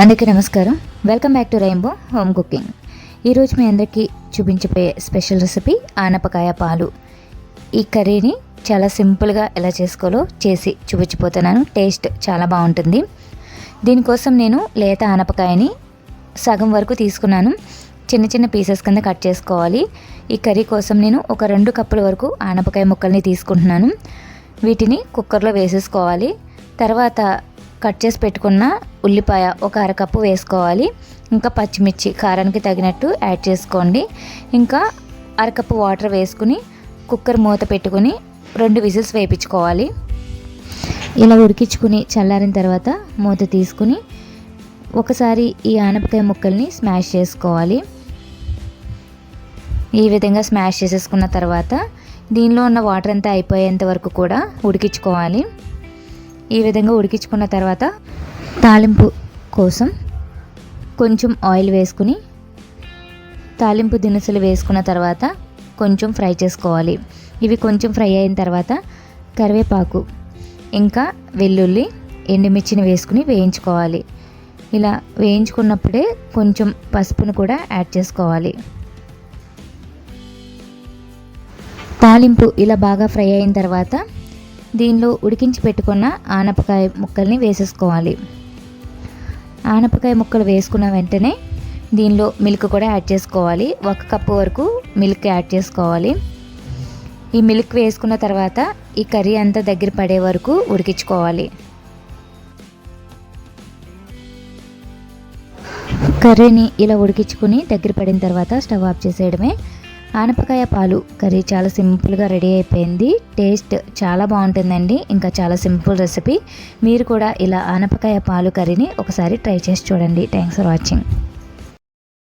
అందరికీ నమస్కారం. Welcome back to rainbow home cooking ఈరోజు మీ అందరికీ చూపించబోయే స్పెషల్ రెసిపీ ఆనపకాయ పాలు. ఈ కర్రీని చాలా సింపుల్గా ఎలా చేసుకోవాలో చేసి చూపించిపోతున్నాను టేస్ట్ చాలా బాగుంటుంది. దీనికోసం నేను లేత ఆనపకాయని సగం వరకు తీసుకున్నాను. చిన్న చిన్న పీసెస్ కింద కట్ చేసుకోవాలి. ఈ కర్రీ కోసం నేను ఒక రెండు కప్పుల వరకు ఆనపకాయ ముక్కల్ని తీసుకుంటున్నాను. వీటిని కుక్కర్లో వేసేసుకోవాలి. తర్వాత కట్ చేసి పెట్టుకున్న ఉల్లిపాయ ఒక అరకప్పు వేసుకోవాలి. ఇంకా పచ్చిమిర్చి కారానికి తగినట్టు యాడ్ చేసుకోండి. ఇంకా అరకప్పు వాటర్ వేసుకుని కుక్కర్ మూత పెట్టుకుని రెండు విజిల్స్ వేయించుకోవాలి. ఇలా ఉడికించుకుని చల్లారిన తర్వాత మూత తీసుకుని ఒకసారి ఈ ఆనపకాయ ముక్కల్ని స్మాష్ చేసుకోవాలి. ఈ విధంగా స్మాష్ చేసేసుకున్న తర్వాత దీనిలో ఉన్న వాటర్ అంతా అయిపోయేంత వరకు కూడా ఉడికించుకోవాలి. ఈ విధంగా ఉడికించుకున్న తర్వాత తాలింపు కోసం కొంచెం ఆయిల్ వేసుకుని తాలింపు దినుసులు వేసుకున్న తర్వాత కొంచెం ఫ్రై చేసుకోవాలి. ఇవి కొంచెం ఫ్రై అయిన తర్వాత కరివేపాకు ఇంకా వెల్లుల్లి ఎండుమిర్చిని వేసుకుని వేయించుకోవాలి. ఇలా వేయించుకున్నప్పుడే కొంచెం పసుపును కూడా యాడ్ చేసుకోవాలి. తాలింపు ఇలా బాగా ఫ్రై అయిన తర్వాత దీనిలో ఉడికించి పెట్టుకున్న ఆనపకాయ ముక్కల్ని వేసేసుకోవాలి. ఆనపకాయ ముక్కలు వేసుకున్న వెంటనే దీనిలో మిల్క్ కూడా యాడ్ చేసుకోవాలి. ఒక కప్పు వరకు మిల్క్ యాడ్ చేసుకోవాలి. ఈ మిల్క్ వేసుకున్న తర్వాత ఈ కర్రీ అంతా దగ్గర పడే వరకు ఉడికించుకోవాలి. కర్రీని ఇలా ఉడికించుకుని దగ్గర పడిన తర్వాత స్టవ్ ఆఫ్ చేసేయడమే ఆనపకాయ పాలు కర్రీ చాలా సింపుల్గా రెడీ అయిపోయింది. టేస్ట్ చాలా బాగుంటుందండి. ఇంకా చాలా సింపుల్ రెసిపీ. మీరు కూడా ఇలా ఆనపకాయ పాలు కర్రీని ఒకసారి ట్రై చేసి చూడండి. Thanks for watching